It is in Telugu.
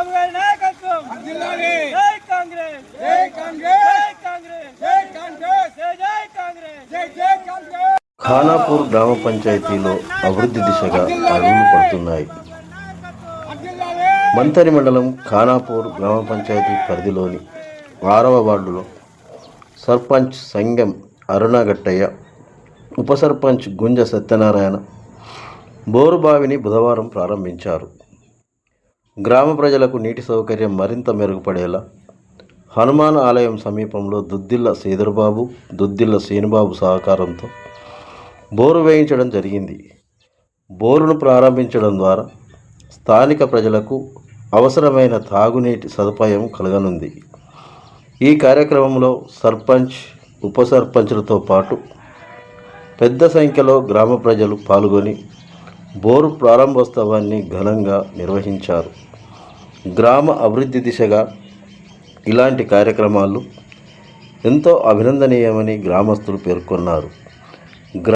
చంద్రబాబు గారి నాయకత్వం. జై కాంగ్రెస్. జై కాంగ్రెస్. జై కాంగ్రెస్. జై కాంగ్రెస్. జై జై కాంగ్రెస్. జై జై కాంగ్రెస్. ఖానాపూర్ గ్రామ పంచాయతీలో అభివృద్ధి దిశగా అడుగులు పడుతున్నాయి. మంతరి మండలం ఖానాపూర్ గ్రామ పంచాయతీ పరిధిలోని ఆరవ వార్డులో సర్పంచ్ సంగం అరుణగట్టయ్య ఉప సర్పంచ్ గుంజ సత్యనారాయణ బోరుబావిని బుధవారం ప్రారంభించారు. గ్రామ ప్రజలకు నీటి సౌకర్యం మరింత మెరుగుపడేలా హనుమాన్ ఆలయం సమీపంలో దుద్దిల్ల శ్రీధర్బాబు దుద్దిల్ల శ్రీనుబాబు సహకారంతో బోరు వేయించడం జరిగింది. బోరును ప్రారంభించడం ద్వారా స్థానిక ప్రజలకు అవసరమైన తాగునీటి సదుపాయం కలగనుంది. ఈ కార్యక్రమంలో సర్పంచ్ ఉప సర్పంచ్లతో పాటు పెద్ద సంఖ్యలో గ్రామ ప్రజలు పాల్గొని బోరు ప్రారంభోత్సవాన్ని ఘనంగా నిర్వహించారు. గ్రామ అభివృద్ధి దిశగా ఇలాంటి కార్యక్రమాలు ఎంతో అభినందనీయమని గ్రామస్తులు పేర్కొన్నారు.